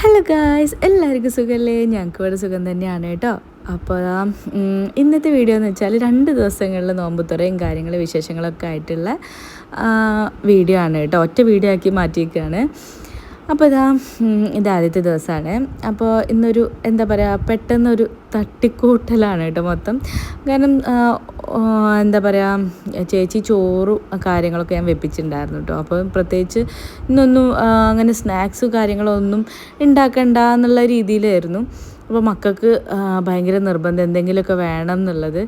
Hello guys എല്ലാവർക്കും സുഖമല്ലേ ഞങ്ങൾക്ക് ഇവിടെ സുഖം തന്നെയാണ് കേട്ടോ. അപ്പോൾ ഇന്നത്തെ വീഡിയോ എന്ന് വെച്ചാൽ രണ്ട് ദിവസങ്ങളിൽ നോമ്പുത്തുറയും കാര്യങ്ങൾ വിശേഷങ്ങളൊക്കെ ആയിട്ടുള്ള വീഡിയോ ആണ് കേട്ടോ. ഒറ്റ വീഡിയോ ആക്കി മാറ്റിയിരിക്കുകയാണ്. അപ്പോൾ ഇതാ ഇത് ആദ്യത്തെ ദിവസമാണ്. അപ്പോൾ ഇന്നൊരു എന്താ പറയുക പെട്ടെന്നൊരു തട്ടിക്കൂട്ടലാണ് കേട്ടോ മൊത്തം. കാരണം എന്താ പറയുക ചേച്ചി ചോറ് കാര്യങ്ങളൊക്കെ ഞാൻ വെപ്പിച്ചിട്ടുണ്ടായിരുന്നു കേട്ടോ. അപ്പോൾ പ്രത്യേകിച്ച് ഇന്നൊന്നും അങ്ങനെ സ്നാക്സ് കാര്യങ്ങളൊന്നും ഉണ്ടാക്കണ്ട എന്നുള്ള രീതിയിലായിരുന്നു. അപ്പോൾ മക്കൾക്ക് ഭയങ്കര നിർബന്ധം എന്തെങ്കിലുമൊക്കെ വേണം എന്നുള്ളത്.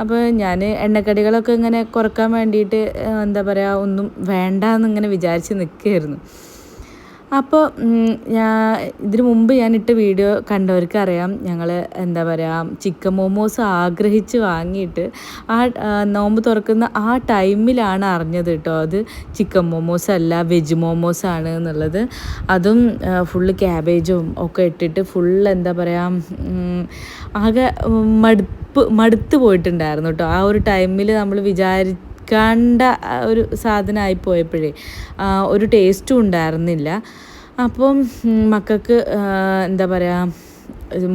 അപ്പോൾ ഞാൻ എണ്ണക്കടികളൊക്കെ ഇങ്ങനെ കുറയ്ക്കാൻ വേണ്ടിയിട്ട് എന്താ പറയുക ഒന്നും വേണ്ട എന്നിങ്ങനെ വിചാരിച്ച് നിൽക്കുകയായിരുന്നു. അപ്പോൾ ഞാൻ ഇതിനു മുമ്പ് ഞാൻ ഇട്ട വീഡിയോ കണ്ടവർക്ക് അറിയാം ഞങ്ങൾ എന്താ പറയുക ചിക്കൻ മോമോസ് ആഗ്രഹിച്ച് വാങ്ങിയിട്ട് ആ നോമ്പ് തുറക്കുന്ന ആ ടൈമിലാണ് അറിഞ്ഞത് കേട്ടോ അത് ചിക്കൻ മോമോസ് അല്ല വെജ് മോമോസ് ആണ് എന്നുള്ളത്. അതും ഫുള്ള് ക്യാബേജും ഒക്കെ ഇട്ടിട്ട് ഫുൾ എന്താ പറയുക ആകെ മടുപ്പ് മടുത്ത് പോയിട്ടുണ്ടായിരുന്നു കേട്ടോ ആ ഒരു ടൈമിൽ നമ്മൾ വിചാരി കണ്ട ആ ഒരു സാധനമായി പോയപ്പോഴേ ഒരു ടേസ്റ്റും ഉണ്ടായിരുന്നില്ല. അപ്പം മക്കൾക്ക് എന്താ പറയുക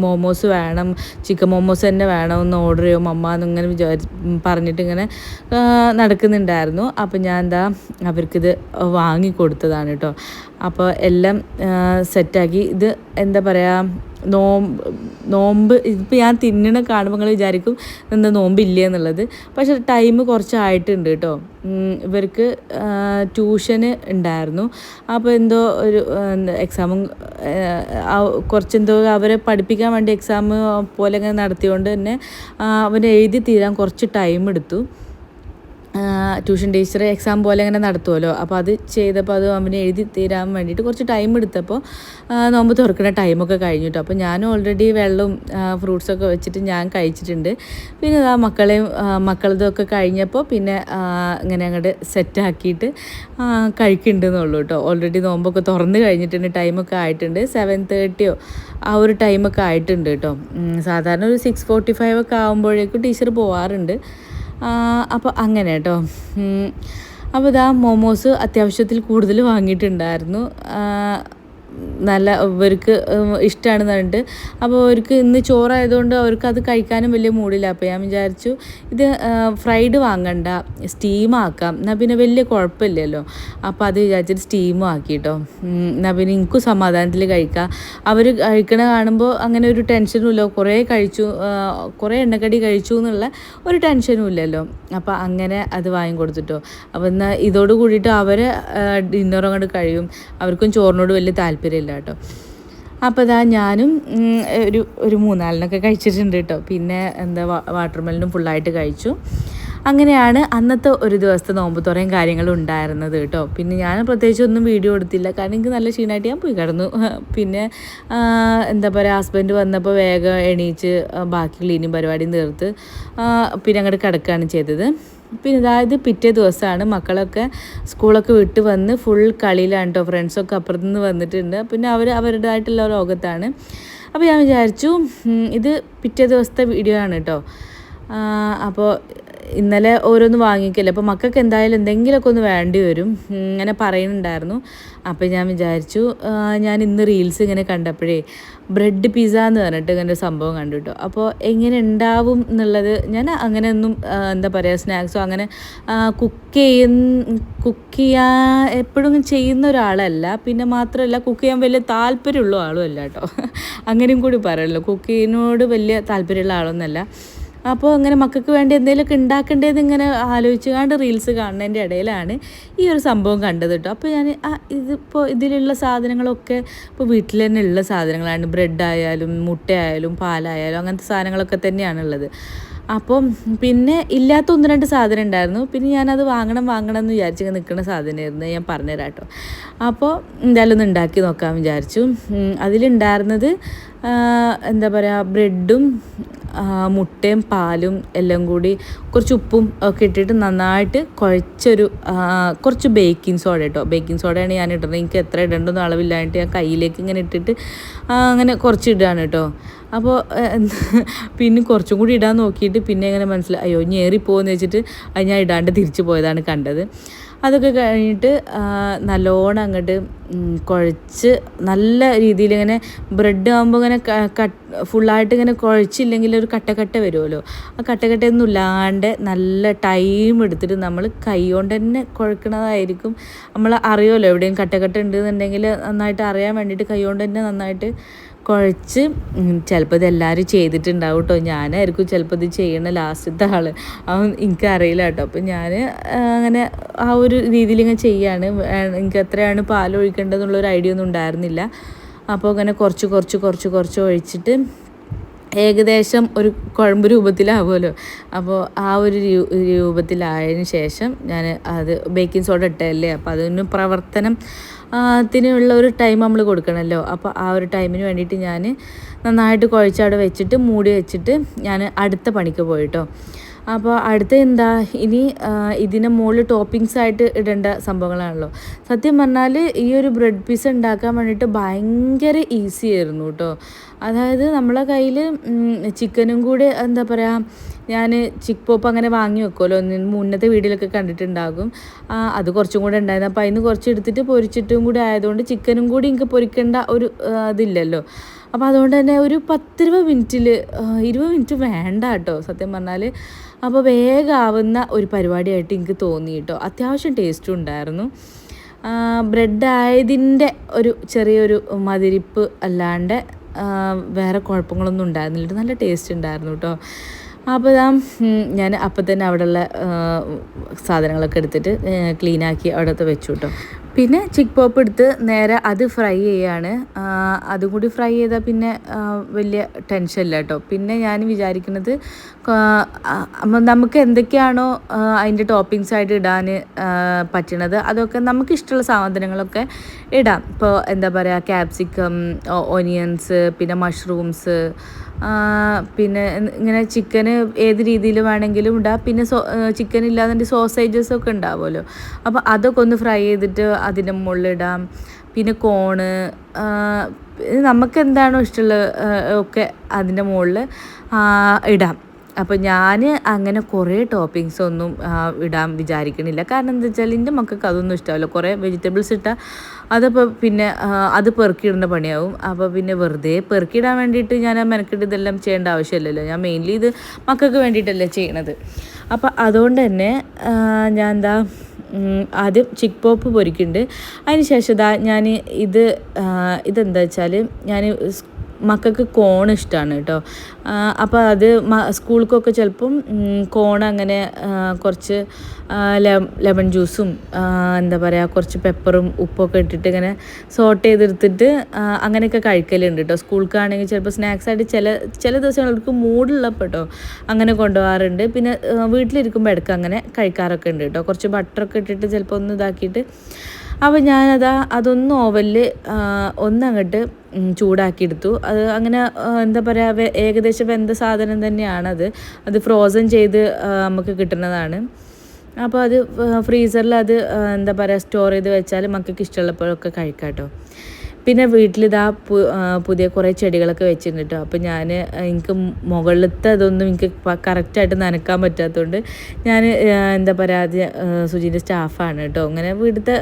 മോമോസ് വേണം ചിക്കൻ മോമോസ് തന്നെ വേണമെന്ന് ഓർഡർ ചെയ്യും. അമ്മ എന്നിങ്ങനെ വിചാരി പറഞ്ഞിട്ട് ഇങ്ങനെ നടക്കുന്നുണ്ടായിരുന്നു. അപ്പം ഞാൻ എന്താ അവർക്കിത് വാങ്ങിക്കൊടുത്തതാണ് കേട്ടോ. അപ്പോൾ എല്ലാം സെറ്റാക്കി. ഇത് എന്താ പറയുക നോമ്പ് നോമ്പ് ഇതിപ്പോൾ ഞാൻ തിന്നണ കാണുമ്പോൾ നിങ്ങൾ വിചാരിക്കും എന്താ നോമ്പില്ല എന്നുള്ളത്. പക്ഷേ ടൈം കുറച്ചായിട്ടുണ്ട് കേട്ടോ. ഇവർക്ക് ട്യൂഷന് ഉണ്ടായിരുന്നു. അപ്പോൾ എന്തോ ഒരു എക്സാമും കുറച്ചെന്തോ അവരെ പഠിപ്പിക്കാൻ വേണ്ടി എക്സാം പോലെ ഇങ്ങനെ നടത്തിയതുകൊണ്ട് തന്നെ അവനെ എഴുതി തീരാൻ കുറച്ച് ടൈം എടുത്തു. ട്യൂഷൻ ടീച്ചർ എക്സാം പോലെ അങ്ങനെ നടത്തുമല്ലോ അപ്പോൾ അത് ചെയ്തപ്പോൾ അത് അവന് എഴുതി തീരാൻ വേണ്ടിയിട്ട് കുറച്ച് ടൈം എടുത്തപ്പോൾ നോമ്പ് തുറക്കുന്ന ടൈമൊക്കെ കഴിഞ്ഞു കേട്ടോ. അപ്പോൾ ഞാനും ഓൾറെഡി വെള്ളവും ഫ്രൂട്ട്സൊക്കെ വെച്ചിട്ട് ഞാൻ കഴിച്ചിട്ടുണ്ട്. പിന്നെ ആ മക്കളെയും മക്കളതൊക്കെ കഴിഞ്ഞപ്പോൾ പിന്നെ ഇങ്ങനെ അങ്ങോട്ട് സെറ്റാക്കിയിട്ട് കഴിക്കുന്നുണ്ടെന്നുള്ളൂ കേട്ടോ. ഓൾറെഡി നോമ്പൊക്കെ തുറന്ന് കഴിഞ്ഞിട്ടുണ്ട് ടൈമൊക്കെ ആയിട്ടുണ്ട്. സെവൻ തേർട്ടിയോ ആ ഒരു ടൈമൊക്കെ ആയിട്ടുണ്ട് കേട്ടോ. സാധാരണ ഒരു സിക്സ് ഫോർട്ടി ഫൈവ് ഒക്കെ ആകുമ്പോഴേക്കും ടീച്ചർ പോവാറുണ്ട്. അപ്പോൾ അങ്ങനെ കേട്ടോ അപ്പോൾ ഇതാ മോമോസ് അത്യാവശ്യത്തിൽ കൂടുതൽ വാങ്ങിയിട്ടുണ്ടായിരുന്നു. നല്ല ഇവർക്ക് ഇഷ്ടമാണെന്ന് പറഞ്ഞിട്ട്. അപ്പോൾ അവർക്ക് ഇന്ന് ചോറായതുകൊണ്ട് അവർക്ക് അത് കഴിക്കാനും വലിയ മൂടില്ല. അപ്പോൾ ഞാൻ വിചാരിച്ചു ഇത് ഫ്രൈഡ് വാങ്ങണ്ട സ്റ്റീം ആക്കാം. എന്നാൽ പിന്നെ വലിയ കുഴപ്പമില്ലല്ലോ. അപ്പോൾ അത് വിചാരിച്ചിട്ട് സ്റ്റീമും ആക്കി കേട്ടോ ഉം, എന്നാൽ പിന്നെ എനിക്കും സമാധാനത്തിൽ കഴിക്കാം. അവർ കഴിക്കണ കാണുമ്പോൾ അങ്ങനെ ഒരു ടെൻഷനും ഇല്ല. കുറേ കഴിച്ചു കുറേ എണ്ണക്കടി കഴിച്ചു എന്നുള്ള ഒരു ടെൻഷനും ഇല്ലല്ലോ. അപ്പോൾ അങ്ങനെ അത് വാങ്ങി കൊടുത്തിട്ടോ. അപ്പോൾ എന്നാൽ ഇതോട് കൂടിയിട്ട് അവർ ഡിന്നറും അങ്ങോട്ട് കഴിയും. അവർക്കും ചോറിനോട് വലിയ താല്പര്യമില്ല കേട്ടോ. അപ്പോൾ ഇതാ ഞാനും ഒരു ഒരു മൂന്നാലിനൊക്കെ കഴിച്ചിട്ടുണ്ട് കേട്ടോ. പിന്നെ എന്താ വാട്ടർ മെലനും ഫുള്ളായിട്ട് കഴിച്ചു. അങ്ങനെയാണ് അന്നത്തെ ഒരു ദിവസത്തെ നോമ്പ് തുറയും കാര്യങ്ങളും ഉണ്ടായിരുന്നത് കേട്ടോ. പിന്നെ ഞാൻ പ്രത്യേകിച്ച് ഒന്നും വീഡിയോ എടുത്തില്ല. കാരണം എനിക്ക് നല്ല ക്ഷീണമായിട്ട് ഞാൻ പോയി കിടന്നു. പിന്നെ എന്താ പറയുക ഹസ്ബൻഡ് വന്നപ്പോൾ വേഗം എണീച്ച് ബാക്കി ക്ലീനിങ് പരിപാടിയും തീർത്ത് പിന്നെ അങ്ങോട്ട് കിടക്കുകയാണ് ചെയ്തത്. പിന്നെ അതായത് പിറ്റേ ദിവസമാണ് മക്കളൊക്കെ സ്കൂളൊക്കെ വിട്ട് വന്ന് ഫുൾ കളിയിലാണ് കേട്ടോ ഫ്രണ്ട്സൊക്കെ അപ്പുറത്തു നിന്ന് വന്നിട്ടുണ്ട്. പിന്നെ അവർ അവരുടേതായിട്ടുള്ള ലോകത്താണ്. അപ്പോൾ ഞാൻ വിചാരിച്ചു ഇത് പിറ്റേ ദിവസത്തെ വീഡിയോ ആണ് കേട്ടോ അപ്പോൾ ഇന്നലെ ഓരോന്ന് വാങ്ങിക്കല്ലേ. അപ്പോൾ മക്കൾക്ക് എന്തായാലും എന്തെങ്കിലുമൊക്കെ ഒന്ന് വേണ്ടി വരും. ഇങ്ങനെ പറയുന്നുണ്ടായിരുന്നു. അപ്പോൾ ഞാൻ വിചാരിച്ചു ഞാൻ ഇന്ന് റീൽസ് ഇങ്ങനെ കണ്ടപ്പോഴേ ബ്രെഡ് പിസ്സ എന്ന് പറഞ്ഞിട്ട് ഇങ്ങനെ ഒരു സംഭവം കണ്ടു കേട്ടോ അപ്പോൾ എങ്ങനെ ഉണ്ടാവും എന്നുള്ളത് ഞാൻ അങ്ങനെ ഒന്നും എന്താ പറയുക സ്നാക്സോ അങ്ങനെ കുക്ക് ചെയ്യുന്ന കുക്ക് ചെയ്യാൻ എപ്പോഴും ചെയ്യുന്ന ഒരാളല്ല. പിന്നെ മാത്രമല്ല കുക്ക് ചെയ്യാൻ വലിയ താല്പര്യമുള്ള ആളും അല്ല കേട്ടോ അങ്ങനെയും കൂടി പറയല്ലോ കുക്ക് ചെയ്യുന്നതിനോട് വലിയ താല്പര്യമുള്ള ആളൊന്നുമല്ല. അപ്പോൾ അങ്ങനെ മക്കൾക്ക് വേണ്ടി എന്തെങ്കിലുമൊക്കെ ഉണ്ടാക്കേണ്ടത് ഇങ്ങനെ ആലോചിച്ച് കണ്ട് റീൽസ് കാണുന്നതിന്റെ ഇടയിലാണ് ഈ ഒരു സംഭവം കണ്ടത് കേട്ടോ. അപ്പോൾ ഞാൻ ആ ഇതിപ്പോൾ ഇതിലുള്ള സാധനങ്ങളൊക്കെ ഇപ്പോൾ വീട്ടിൽ തന്നെ ഉള്ള സാധനങ്ങളാണ്. ബ്രെഡ് ആയാലും മുട്ടയായാലും പാലായാലും അങ്ങനത്തെ സാധനങ്ങളൊക്കെ തന്നെയാണുള്ളത്. അപ്പം പിന്നെ ഇല്ലാത്ത ഒന്ന് രണ്ട് സാധനം ഉണ്ടായിരുന്നു. പിന്നെ ഞാനത് വാങ്ങണം വാങ്ങണം എന്ന് വിചാരിച്ച് നിൽക്കുന്ന സാധനമായിരുന്നു. ഞാൻ പറഞ്ഞുതരാം കേട്ടോ. അപ്പോൾ എന്തായാലും ഒന്ന് ഉണ്ടാക്കി നോക്കാൻ വിചാരിച്ചു. അതിലുണ്ടായിരുന്നത് എന്താ പറയുക ബ്രെഡും മുട്ടയും പാലും എല്ലാം കൂടി കുറച്ച് ഉപ്പും ഒക്കെ ഇട്ടിട്ട് നന്നായിട്ട് കുഴച്ചൊരു കുറച്ച് ബേക്കിംഗ് സോഡ കേട്ടോ. ബേക്കിംഗ് സോഡയാണ് ഞാൻ ഇടുന്നത്. എനിക്ക് എത്ര ഇടേണ്ടെന്ന് അളവില്ലായിട്ട് ഞാൻ കയ്യിലേക്ക് ഇങ്ങനെ ഇട്ടിട്ട് അങ്ങനെ കുറച്ച് ഇടുകയാണ് കേട്ടോ. അപ്പോൾ പിന്നെ കുറച്ചും കൂടി ഇടാൻ നോക്കിയിട്ട് പിന്നെ എങ്ങനെ മനസ്സിലായി അയ്യോ ഇനി ഏറിപ്പോകുമെന്ന് വെച്ചിട്ട് അത് ഞാൻ ഇടാണ്ട് തിരിച്ചു പോയതാണ് കണ്ടത്. അതൊക്കെ കഴിഞ്ഞിട്ട് നല്ലോണം അങ്ങോട്ട് കുഴച്ച് നല്ല രീതിയിൽ ഇങ്ങനെ ബ്രെഡ് ആകുമ്പോൾ ഇങ്ങനെ കട്ട് ഫുള്ളായിട്ട് ഇങ്ങനെ കുഴച്ചില്ലെങ്കിൽ ഒരു കട്ടക്കട്ട വരുമല്ലോ ആ കട്ടക്കട്ടയൊന്നും ഇല്ലാണ്ട് നല്ല ടൈം എടുത്തിട്ട് നമ്മൾ കൈ കൊണ്ട് തന്നെ കുഴക്കണതായിരിക്കും. നമ്മൾ അറിയുമല്ലോ എവിടെയും കട്ടക്കട്ട ഉണ്ട് എന്നുണ്ടെങ്കിൽ നന്നായിട്ട് അറിയാൻ വേണ്ടിയിട്ട് കൈ കൊണ്ട് തന്നെ നന്നായിട്ട് കുഴച്ച് ചിലപ്പോൾ ഇത് എല്ലാവരും ചെയ്തിട്ടുണ്ടാവും കേട്ടോ ഞാനായിരിക്കും ചിലപ്പോൾ ഇത് ചെയ്യണ ലാസ്റ്റത്തെ ആൾ അവൻ എനിക്കറിയില്ല കേട്ടോ അപ്പം ഞാൻ അങ്ങനെ ആ ഒരു രീതിയിൽ ഇങ്ങനെ ചെയ്യാണ്. എനിക്ക് എത്രയാണ് പാൽ ഒഴിക്കേണ്ടതെന്നുള്ളൊരു ഐഡിയ ഒന്നും ഉണ്ടായിരുന്നില്ല. അപ്പോൾ അങ്ങനെ കുറച്ച് കുറച്ച് കുറച്ച് കുറച്ച് ഒഴിച്ചിട്ട് ഏകദേശം ഒരു കുഴമ്പ് രൂപത്തിലാവുമല്ലോ. അപ്പോൾ ആ ഒരു രൂപത്തിലായതിന് ശേഷം ഞാൻ അത് ബേക്കിംഗ് സോഡ ഇട്ടല്ലേ അപ്പോൾ അതിന് പ്രവർത്തനം ആ, ത്തിനുള്ള ഒരു ടൈം നമ്മൾ കൊടുക്കണമല്ലോ അപ്പോൾ ആ ഒരു ടൈമിന് വേണ്ടിയിട്ട് ഞാൻ നന്നായിട്ട് കുഴച്ചവിടെ വെച്ചിട്ട് മൂടി വെച്ചിട്ട് ഞാൻ അടുത്ത പണിക്ക് പോയിട്ടോ. അപ്പോൾ അടുത്ത എന്താ ഇനി ഇതിന് മുകളിൽ ടോപ്പിങ്സ് ആയിട്ട് ഇടേണ്ട സംഭവങ്ങളാണല്ലോ. സത്യം പറഞ്ഞാൽ ഈ ഒരു ബ്രെഡ് പീസ് ഉണ്ടാക്കാൻ വേണ്ടിയിട്ട് ഭയങ്കര ഈസി ആയിരുന്നു കേട്ടോ അതായത് നമ്മളെ കയ്യിൽ ചിക്കനും കൂടി എന്താ പറയുക ഞാൻ ചിക്ക് പോപ്പ് അങ്ങനെ വാങ്ങി വെക്കുമല്ലോ മുന്നത്തെ വീഡിയോയിലൊക്കെ കണ്ടിട്ടുണ്ടാകും. അത് കുറച്ചും കൂടെ ഉണ്ടായിരുന്നു. അപ്പോൾ അതിന് കുറച്ച് എടുത്തിട്ട് പൊരിച്ചിട്ടും കൂടി ആയതുകൊണ്ട് ചിക്കനും കൂടി എനിക്ക് പൊരിക്കേണ്ട ഒരു ഇതില്ലല്ലോ അപ്പോൾ അതുകൊണ്ട് തന്നെ ഒരു പത്തിരുപത് മിനിറ്റിൽ ഇരുപത് മിനിറ്റ് വേണ്ട കേട്ടോ സത്യം പറഞ്ഞാൽ അപ്പോൾ വേഗമാവുന്ന ഒരു പരിപാടിയായിട്ട് എനിക്ക് തോന്നി കേട്ടോ. അത്യാവശ്യം ടേസ്റ്റും ഉണ്ടായിരുന്നു. ബ്രെഡ് ആയതിന്റെ ഒരു ചെറിയൊരു മതിരിപ്പ് അല്ലാണ്ട് വേറെ കുഴപ്പങ്ങളൊന്നും ഉണ്ടായിരുന്നില്ല. നല്ല ടേസ്റ്റ് ഉണ്ടായിരുന്നു കേട്ടോ. അപ്പോൾ ഞാൻ അപ്പം തന്നെ അവിടെയുള്ള സാധനങ്ങളൊക്കെ എടുത്തിട്ട് ക്ലീനാക്കി അവിടുത്തെ വെച്ചു കേട്ടോ പിന്നെ ചിക്ക് പോപ്പ് എടുത്ത് നേരെ അത് ഫ്രൈ ചെയ്യാണ്. അതും കൂടി ഫ്രൈ ചെയ്താൽ പിന്നെ വലിയ ടെൻഷൻ ഇല്ല കേട്ടോ പിന്നെ ഞാൻ വിചാരിക്കുന്നത് നമുക്ക് എന്തൊക്കെയാണോ അതിന്റെ ടോപ്പിങ്സ് ആയിട്ട് ഇടാൻ പറ്റണത് അതൊക്കെ നമുക്ക് ഇഷ്ടമുള്ള സാധനങ്ങളൊക്കെ ഇടാം. ഇപ്പോൾ എന്താ പറയുക ക്യാപ്സിക്കം ഒനിയൻസ് പിന്നെ മഷ്റൂംസ് പിന്നെ ഇങ്ങനെ ചിക്കന് ഏത് രീതിയിൽ വേണമെങ്കിലും ഇടാം. പിന്നെ സോ ചിക്കൻ ഇല്ലാതെ സോസേജസ് ഒക്കെ ഉണ്ടാവുമല്ലോ. അപ്പോൾ അതൊക്കെ ഒന്ന് ഫ്രൈ ചെയ്തിട്ട് അതിന്റെ മുകളിലിടാം പിന്നെ കോണ് നമുക്ക് എന്താണോ ഇഷ്ടമുള്ള ഒക്കെ അതിന്റെ മുകളിൽ ഇടാം. അപ്പോൾ ഞാൻ അങ്ങനെ കുറേ ടോപ്പിങ്സ് ഒന്നും ഇടാൻ വിചാരിക്കണില്ല. കാരണം എന്താ വെച്ചാൽ എന്റെ മക്കൾക്ക് അതൊന്നും ഇഷ്ടമല്ല. കുറേ വെജിറ്റബിൾസ് ഇട്ടാൽ അതപ്പോൾ പിന്നെ അത് പെറുക്കിയിടേണ്ട പണിയാവും. അപ്പോൾ പിന്നെ വെറുതെ പെറുക്കിയിടാൻ വേണ്ടിയിട്ട് ഞാൻ ആ മെനക്കെട്ട് ഇതെല്ലാം ചെയ്യേണ്ട ആവശ്യമില്ലല്ലോ. ഞാൻ മെയിൻലി ഇത് മക്കൾക്ക് വേണ്ടിയിട്ടല്ലേ ചെയ്യണത്. അപ്പോൾ അതുകൊണ്ട് തന്നെ ഞാൻ എന്താ ആദ്യം ചിക്ക് പോപ്പ് പൊരിക്കുന്നുണ്ട്. അതിന് ശേഷം ഇതാ ഞാൻ ഇത് ഇതെന്താ വെച്ചാൽ ഞാൻ മക്കൾക്ക് കോൺ ഇഷ്ടമാണ് കേട്ടോ അപ്പോൾ അത് സ്കൂൾക്കൊക്കെ ചിലപ്പം കോൺ അങ്ങനെ കുറച്ച് ലെമൺ ജ്യൂസും എന്താ പറയുക കുറച്ച് പെപ്പറും ഉപ്പൊക്കെ ഇട്ടിട്ട് ഇങ്ങനെ സോട്ട് ചെയ്തെടുത്തിട്ട് അങ്ങനെയൊക്കെ കഴിക്കലുണ്ട് കേട്ടോ സ്കൂൾക്കാണെങ്കിൽ ചിലപ്പോൾ സ്നാക്സ് ആയിട്ട് ചില ചില ദിവസങ്ങൾക്ക് മൂടുള്ളപ്പോൾ കേട്ടോ അങ്ങനെ കൊണ്ടുപോകാറുണ്ട്. പിന്നെ വീട്ടിലിരിക്കുമ്പോൾ ഇടയ്ക്ക് അങ്ങനെ കഴിക്കാറൊക്കെ ഉണ്ട് കേട്ടോ കുറച്ച് ബട്ടറൊക്കെ ഇട്ടിട്ട് ചിലപ്പോൾ ഒന്ന് ഇതാക്കിയിട്ട് അപ്പോൾ ഞാനതാ അതൊന്ന് ഓവനിൽ ഒന്നങ്ങോട്ട് ചൂടാക്കിയെടുത്തു. അത് അങ്ങനെ എന്താ പറയുക ഏകദേശം വെന്ത സാധനം തന്നെയാണത്. അത് ഫ്രോസൺ ചെയ്ത് നമുക്ക് കിട്ടുന്നതാണ്. അപ്പോൾ അത് ഫ്രീസറിൽ അത് എന്താ പറയുക സ്റ്റോർ ചെയ്ത് വെച്ചാൽ മക്കൾക്ക് ഇഷ്ടമുള്ളപ്പോഴൊക്കെ കഴിക്കാം കേട്ടോ പിന്നെ വീട്ടിലിതാ പുതിയ കുറേ ചെടികളൊക്കെ വെച്ചിട്ടുണ്ട് കേട്ടോ അപ്പോൾ ഞാൻ എനിക്ക് മുകളിലത്തെ അതൊന്നും എനിക്ക് കറക്റ്റായിട്ട് നനക്കാൻ പറ്റാത്തതുകൊണ്ട് ഞാൻ എന്താ പറയുക സുജീന്റെ സ്റ്റാഫാണ് കേട്ടോ. അങ്ങനെ വീട്ടിലത്തെ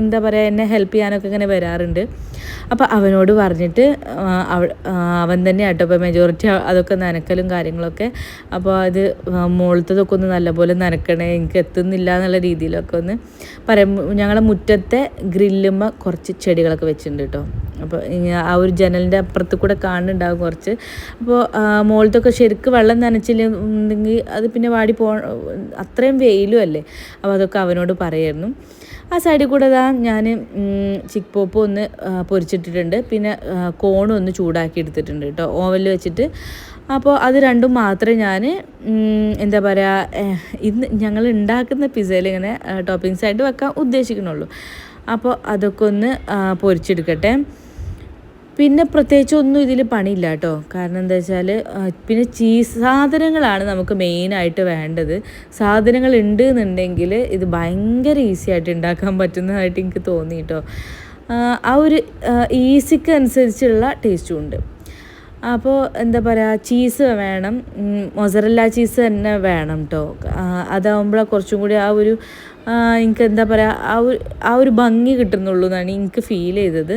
എന്താ പറയുക എന്നെ ഹെൽപ്പ് ചെയ്യാനൊക്കെ ഇങ്ങനെ വരാറുണ്ട്. അപ്പോൾ അവനോട് പറഞ്ഞിട്ട് അവൻ തന്നെ ആട്ടോ ഇപ്പോൾ മെജോറിറ്റി അതൊക്കെ നനക്കലും കാര്യങ്ങളൊക്കെ. അപ്പോൾ അത് മുകളിലത്തതൊക്കെ ഒന്ന് നല്ലപോലെ നനക്കണേ എനിക്ക് എത്തുന്നില്ല എന്നുള്ള രീതിയിലൊക്കെ ഒന്ന് പറയാം. ഞങ്ങളുടെ മുറ്റത്തെ ഗ്രില്ലുമ്മ കുറച്ച് ചെടികളൊക്കെ വെച്ചിട്ടുണ്ട് കേട്ടോ അപ്പോൾ ആ ഒരു ജനലിന്റെ അപ്പുറത്ത് കൂടെ കാണുന്നുണ്ടാകും കുറച്ച് അപ്പോൾ മുകളിലത്തൊക്കെ ശരിക്ക് വെള്ളം നനച്ചില്ലെങ്കിൽ അത് പിന്നെ വാടി പോ അത്രയും വെയിലും അല്ലേ? അപ്പോൾ അതൊക്കെ അവനോട് പറയായിരുന്നു. ആ സൈഡിൽ കൂടെ ഇതാ ഞാൻ ചിക്ക് പോപ്പ് ഒന്ന് പൊരിച്ചിട്ടിട്ടുണ്ട്. പിന്നെ കോണും ഒന്ന് ചൂടാക്കി എടുത്തിട്ടുണ്ട് കേട്ടോ. ഓവനിൽ വെച്ചിട്ട്. അപ്പോൾ അത് രണ്ടും മാത്രമേ ഞാൻ എന്താ പറയുക ഇന്ന് ഞങ്ങൾ ഉണ്ടാക്കുന്ന പിസയിൽ ഇങ്ങനെ ടോപ്പിങ്സ് ആയിട്ട് വെക്കാൻ ഉദ്ദേശിക്കുന്നുള്ളൂ. അപ്പോൾ അതൊക്കെ ഒന്ന് പൊരിച്ചെടുക്കട്ടെ. പിന്നെ പ്രത്യേകിച്ച് ഒന്നും ഇതിൽ പണിയില്ല കേട്ടോ. കാരണം എന്താ വെച്ചാൽ പിന്നെ ചീസ് സാധനങ്ങളാണ് നമുക്ക് മെയിനായിട്ട് വേണ്ടത്. സാധനങ്ങൾ ഉണ്ട് എന്നുണ്ടെങ്കിൽ ഇത് ഭയങ്കര ഈസി ആയിട്ട് ഉണ്ടാക്കാൻ പറ്റുന്നതായിട്ട് എനിക്ക് തോന്നി കേട്ടോ. ആ, ഒരു ഈസിക്ക് അനുസരിച്ചുള്ള ടേസ്റ്റും ഉണ്ട്. അപ്പോൾ എന്താ പറയുക ചീസ് വേണം മൊസറല്ല ചീസ് തന്നെ വേണം കേട്ടോ. അതാവുമ്പോൾ കുറച്ചും കൂടി ആ ഒരു എനിക്ക് എന്താ പറയുക ആ ഒരു ആ ഒരു ഭംഗി കിട്ടുന്നുള്ളൂ എന്നാണ് എനിക്ക് ഫീൽ ചെയ്തത്.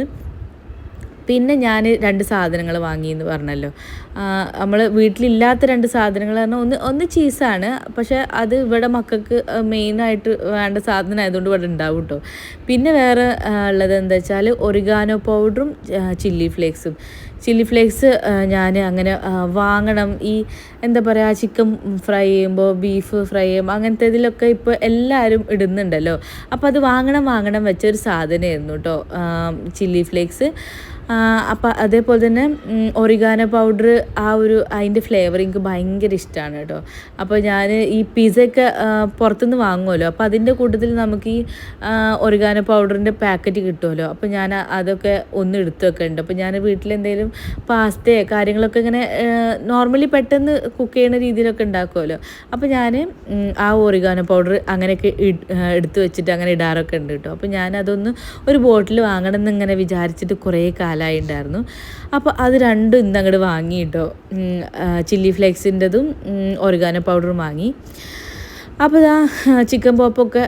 പിന്നെ ഞാൻ രണ്ട് സാധനങ്ങൾ വാങ്ങി എന്ന് പറഞ്ഞല്ലോ നമ്മൾ വീട്ടിലില്ലാത്ത രണ്ട് സാധനങ്ങൾ പറഞ്ഞാൽ ഒന്ന് ഒന്ന് ചീസാണ്. പക്ഷേ അത് ഇവിടെ മക്കൾക്ക് മെയിനായിട്ട് വേണ്ട സാധനം ആയതുകൊണ്ട് ഇവിടെ ഉണ്ടാവും കേട്ടോ പിന്നെ വേറെ ഉള്ളത് എന്താ വെച്ചാൽ ഒറിഗാനോ പൗഡറും ചില്ലി ഫ്ലേക്സും. ചില്ലി ഫ്ലേക്സ് ഞാൻ അങ്ങനെ വാങ്ങണം. ഈ എന്താ പറയുക ചിക്കൻ ഫ്രൈ ചെയ്യുമ്പോൾ ബീഫ് ഫ്രൈ ചെയ്യുമ്പോൾ അങ്ങനത്തെ ഇതിലൊക്കെ ഇപ്പോൾ എല്ലാവരും ഇടുന്നുണ്ടല്ലോ. അപ്പോൾ അത് വാങ്ങണം വാങ്ങണം വെച്ചൊരു സാധനമായിരുന്നു കേട്ടോ ചില്ലി ഫ്ലേക്സ്. അപ്പോൾ അതേപോലെ തന്നെ ഒറിഗാനോ പൗഡർ ആ ഒരു അതിന്റെ ഫ്ലേവർ എനിക്ക് ഭയങ്കര ഇഷ്ടമാണ് കേട്ടോ. അപ്പോൾ ഞാൻ ഈ പിസയൊക്കെ പുറത്തുനിന്ന് വാങ്ങുമല്ലോ അപ്പോൾ അതിന്റെ കൂട്ടത്തിൽ നമുക്ക് ഈ ഒറിഗാനോ പൗഡറിന്റെ പാക്കറ്റ് കിട്ടുമല്ലോ അപ്പോൾ ഞാൻ അതൊക്കെ ഒന്ന് എടുത്ത് വെക്കുന്നുണ്ട് അപ്പോൾ ഞാൻ വീട്ടിൽ എന്തെങ്കിലും പാസ്തയോ കാര്യങ്ങളൊക്കെ ഇങ്ങനെ നോർമലി പെട്ടെന്ന് കുക്ക് ചെയ്യുന്ന രീതിയിലൊക്കെ ഉണ്ടാക്കുമല്ലോ അപ്പോൾ ഞാൻ ആ ഒറിഗാനോ പൗഡർ അങ്ങനെയൊക്കെ എടുത്തു വെച്ചിട്ട് അങ്ങനെ ഇടാറൊക്കെ ഉണ്ട് കേട്ടോ. അപ്പോൾ ഞാൻ അതൊന്ന് ഒരു ബോട്ടിൽ വാങ്ങണം എന്നിങ്ങനെ വിചാരിച്ചിട്ട് കുറേ കാലമായി ഉണ്ടായിരുന്നു അപ്പോൾ അത് രണ്ടും ഇന്ന് അങ്ങോട്ട് വാങ്ങി കേട്ടോ ചില്ലി ഫ്ലേക്സിന്റെതും ഒറിഗാനോ പൗഡറും വാങ്ങി. അപ്പോൾ ഇതാ ചിക്കൻ പോപ്പൊക്കെ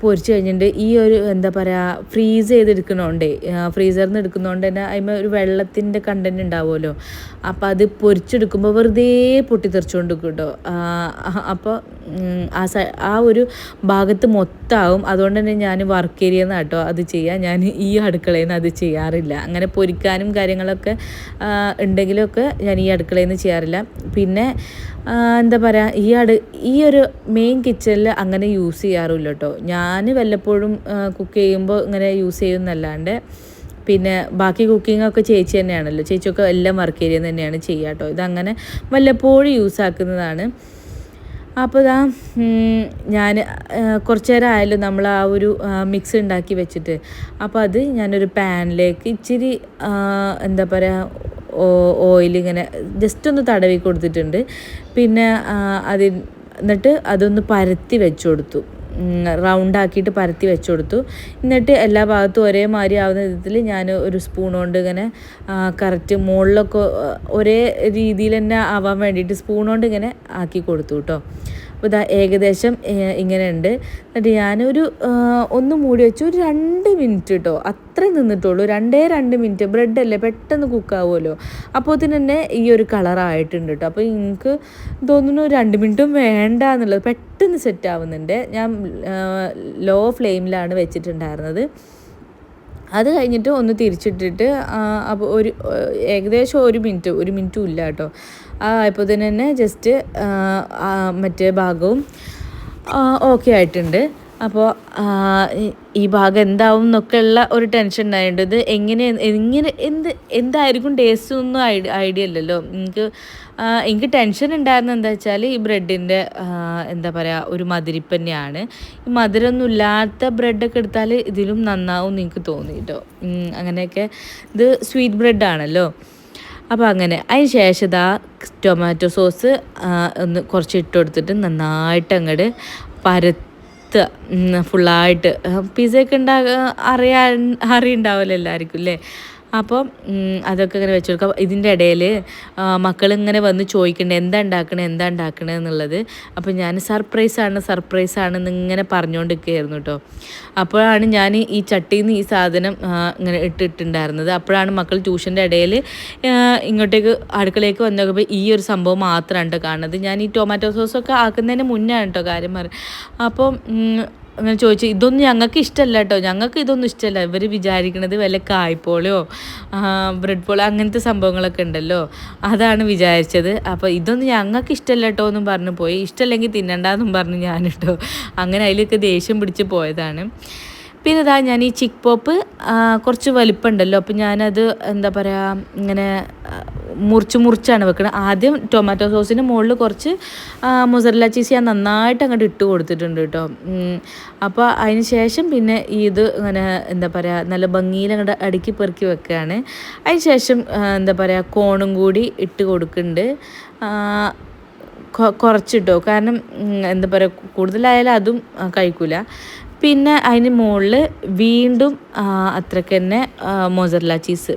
പൊരിച്ച് കഴിഞ്ഞിട്ട് ഈ ഒരു എന്താ പറയുക ഫ്രീസ് ചെയ്തെടുക്കണോണ്ടേ ഫ്രീസറിൽ നിന്ന് എടുക്കുന്നതുകൊണ്ട് തന്നെ അതിന് ഒരു വെള്ളത്തിന്റെ കണ്ടന്റ് ഉണ്ടാവുമല്ലോ. അപ്പോൾ അത് പൊരിച്ചെടുക്കുമ്പോൾ വെറുതെ പൊട്ടിത്തെറിച്ചുകൊണ്ട് കേട്ടോ അപ്പോൾ ആ സ ആ ഒരു ഭാഗത്ത് മൊത്തമാവും അതുകൊണ്ട് തന്നെ ഞാൻ വർക്ക് ഏരിയ നിന്ന് കേട്ടോ അത് ചെയ്യാം. ഞാൻ ഈ അടുക്കളയിൽ നിന്ന് അത് ചെയ്യാറില്ല. അങ്ങനെ പൊരിക്കാനും കാര്യങ്ങളൊക്കെ ഉണ്ടെങ്കിലൊക്കെ ഞാൻ ഈ അടുക്കളയിൽ നിന്ന് ചെയ്യാറില്ല. പിന്നെ എന്താ പറയുക ഈ അട് ഈ ഒരു മെയിൻ കിച്ചണിൽ അങ്ങനെ യൂസ് ചെയ്യാറില്ല കേട്ടോ ഞാൻ വല്ലപ്പോഴും കുക്ക് ചെയ്യുമ്പോൾ ഇങ്ങനെ യൂസ് ചെയ്യുന്നല്ലാണ്ട് പിന്നെ ബാക്കി കുക്കിങ്ങൊക്കെ ചേച്ചി തന്നെയാണല്ലോ. ചേച്ചിയൊക്കെ എല്ലാം വർക്ക് ഏരിയ തന്നെയാണ് ചെയ്യുക കേട്ടോ ഇതങ്ങനെ വല്ലപ്പോഴും യൂസ് ആക്കുന്നതാണ്. അപ്പോൾ ഇതാ ഞാൻ കുറച്ച് നേരം ആയാലും നമ്മൾ ആ ഒരു മിക്സ് ഉണ്ടാക്കി വെച്ചിട്ട്. അപ്പോൾ അത് ഞാനൊരു പാനിലേക്ക് ഇച്ചിരി എന്താ പറയുക ഓയിൽ ഇങ്ങനെ ജസ്റ്റ് ഒന്ന് തടവി കൊടുത്തിട്ടുണ്ട്. പിന്നെ ആ, അതിൽ എന്നിട്ട് അതൊന്ന് പരത്തി വെച്ചു കൊടുത്തു. റൗണ്ട് ആക്കിയിട്ട് പരത്തി വെച്ചു കൊടുത്തു. എന്നിട്ട് എല്ലാ ഭാഗത്തും ഒരേമാതിരി ആവുന്ന വിധത്തിൽ ഞാൻ ഒരു സ്പൂൺ കൊണ്ട് ഇങ്ങനെ കറക്റ്റ് മുകളിലൊക്കെ ഒരേ രീതിയിൽ തന്നെ ആവാൻ വേണ്ടിയിട്ട് സ്പൂൺ കൊണ്ട് ഇങ്ങനെ ആക്കി കൊടുത്തു കേട്ടോ. അപ്പോൾ ഇതാ ഏകദേശം ഇങ്ങനെ ഉണ്ട് എന്നിട്ട് ഞാനൊരു ഒന്ന് മൂടി വെച്ചു. ഒരു രണ്ട് മിനിറ്റ് കേട്ടോ അത്രേ നിന്നിട്ടുള്ളൂ. രണ്ടേ രണ്ട് മിനിറ്റ്. ബ്രെഡ് അല്ലേ? പെട്ടെന്ന് കുക്കാവുമല്ലോ അപ്പോൾ തന്നെ ഈ ഒരു കളറായിട്ടുണ്ട് കേട്ടോ അപ്പോൾ എനിക്ക് തോന്നുന്നു രണ്ട് മിനിറ്റും വേണ്ട എന്നുള്ളത് പെട്ടെന്ന് സെറ്റ് ആവുന്നുണ്ട്. ഞാൻ ലോ ഫ്ലെയിമിലാണ് വെച്ചിട്ടുണ്ടായിരുന്നത്. അത് കഴിഞ്ഞിട്ട് ഒന്ന് തിരിച്ചിട്ടിട്ട് അപ്പോൾ ഒരു ഏകദേശം ഒരു മിനിറ്റ് ഒരു മിനിറ്റും ഇല്ല കേട്ടോ. ആ ആയപ്പോൾ തന്നെ ജസ്റ്റ് മറ്റേ ഭാഗവും ഓക്കെ ആയിട്ടുണ്ട്. അപ്പോൾ ഈ ഭാഗം എന്താവും എന്നൊക്കെയുള്ള ഒരു ടെൻഷൻ ഉണ്ടായിട്ടുണ്ട്. ഇത് എങ്ങനെ എങ്ങനെ എന്ത് എന്തായിരിക്കും ടേസ്റ്റ് ഒന്നും ഐഡിയ ഇല്ലല്ലോ. എനിക്ക് എനിക്ക് ടെൻഷൻ ഉണ്ടായിരുന്നത് എന്താ വെച്ചാൽ ഈ ബ്രെഡിന്റെ എന്താ പറയുക ഒരു മധുരിപ്പ് തന്നെയാണ്. ഈ മധുരമൊന്നും ഇല്ലാത്ത ബ്രെഡൊക്കെ എടുത്താൽ ഇതിലും നന്നാവും എനിക്ക് തോന്നി കേട്ടോ അങ്ങനെയൊക്കെ. ഇത് സ്വീറ്റ് ബ്രെഡാണല്ലോ അപ്പോൾ അങ്ങനെ. അതിന് ശേഷം ഇതാ ടൊമാറ്റോ സോസ് ഒന്ന് കുറച്ച് ഇട്ട് കൊടുത്തിട്ട് നന്നായിട്ട് അങ്ങോട്ട് പരത്തുക ഫുള്ളായിട്ട് പിസയൊക്കെ ഉണ്ടാകുക അറിയാൻ അറിയുണ്ടാവില്ല എല്ലാവർക്കും അല്ലേ അപ്പോൾ അതൊക്കെ ഇങ്ങനെ വെച്ച് കൊടുക്കുക ഇതിന്റെ ഇടയിൽ മക്കളിങ്ങനെ വന്ന് ചോദിക്കണ്ടേ എന്താ ഉണ്ടാക്കണേ എന്താ ഉണ്ടാക്കണേ എന്നുള്ളത്. അപ്പോൾ ഞാൻ സർപ്രൈസാണ് സർപ്രൈസാണെന്ന് ഇങ്ങനെ പറഞ്ഞുകൊണ്ടിരിക്കുകയായിരുന്നു കേട്ടോ അപ്പോഴാണ് ഞാൻ ഈ ചട്ടിയിൽ നിന്ന് ഈ സാധനം ഇങ്ങനെ ഇട്ടിട്ടുണ്ടായിരുന്നത്. അപ്പോഴാണ് മക്കൾ ട്യൂഷന്റെ ഇടയിൽ ഇങ്ങോട്ടേക്ക് അടുക്കളയിലേക്ക് വന്ന് നോക്കുമ്പോൾ ഈ ഒരു സംഭവം മാത്രമാണ് കേട്ടോ കാണുന്നത്. ഞാൻ ഈ ടൊമാറ്റോ സോസൊക്കെ ആക്കുന്നതിന് മുന്നാണ് കേട്ടോ കാര്യം പറയും അപ്പം ഉം, അങ്ങനെ ചോദിച്ചു ഇതൊന്നും ഞങ്ങൾക്ക് ഇഷ്ടമല്ല കേട്ടോ ഞങ്ങൾക്ക് ഇതൊന്നും ഇഷ്ടമല്ല ഇവർ വിചാരിക്കണത് വല്ല കായ്പോളയോ ബ്രെഡ് പോളോ അങ്ങനത്തെ സംഭവങ്ങളൊക്കെ ഉണ്ടല്ലോ. അതാണ് വിചാരിച്ചത്. അപ്പോൾ ഇതൊന്നും ഞങ്ങൾക്ക് ഇഷ്ടമല്ല കേട്ടോ എന്നും പറഞ്ഞു പോയി. ഇഷ്ടമല്ലെങ്കിൽ തിന്നണ്ടെന്നും പറഞ്ഞു ഞാൻ കേട്ടോ അങ്ങനെ അതിലൊക്കെ ദേഷ്യം പിടിച്ച് പോയതാണ്. പിന്നെ ഇതാ ഞാൻ ഈ ചിക്ക് പോപ്പ് കുറച്ച് വലിപ്പമുണ്ടല്ലോ. അപ്പോൾ ഞാനത് എന്താ പറയുക ഇങ്ങനെ മുറിച്ച് മുറിച്ചാണ് വെക്കുന്നത് ആദ്യം ടൊമാറ്റോ സോസിന് മുകളിൽ കുറച്ച് മൊസറല്ല ചീസ് ഞാൻ നന്നായിട്ട് അങ്ങോട്ട് ഇട്ട് കൊടുത്തിട്ടുണ്ട് കേട്ടോ. അപ്പോൾ അതിന് ശേഷം പിന്നെ ഇത് ഇങ്ങനെ എന്താ പറയുക നല്ല ഭംഗിയിൽ അങ്ങോട്ട് അടുക്കി പെറുക്കി വെക്കുകയാണ്. അതിന് ശേഷം എന്താ പറയുക കോണും കൂടി ഇട്ട് കൊടുക്കുന്നുണ്ട്. കുറച്ചിട്ടോ. കാരണം എന്താ പറയുക കൂടുതലായാലും അതും കഴിക്കൂല. പിന്നെ അതിന് മുകളിൽ വീണ്ടും അത്രക്കന്നെ തന്നെ ചീസ്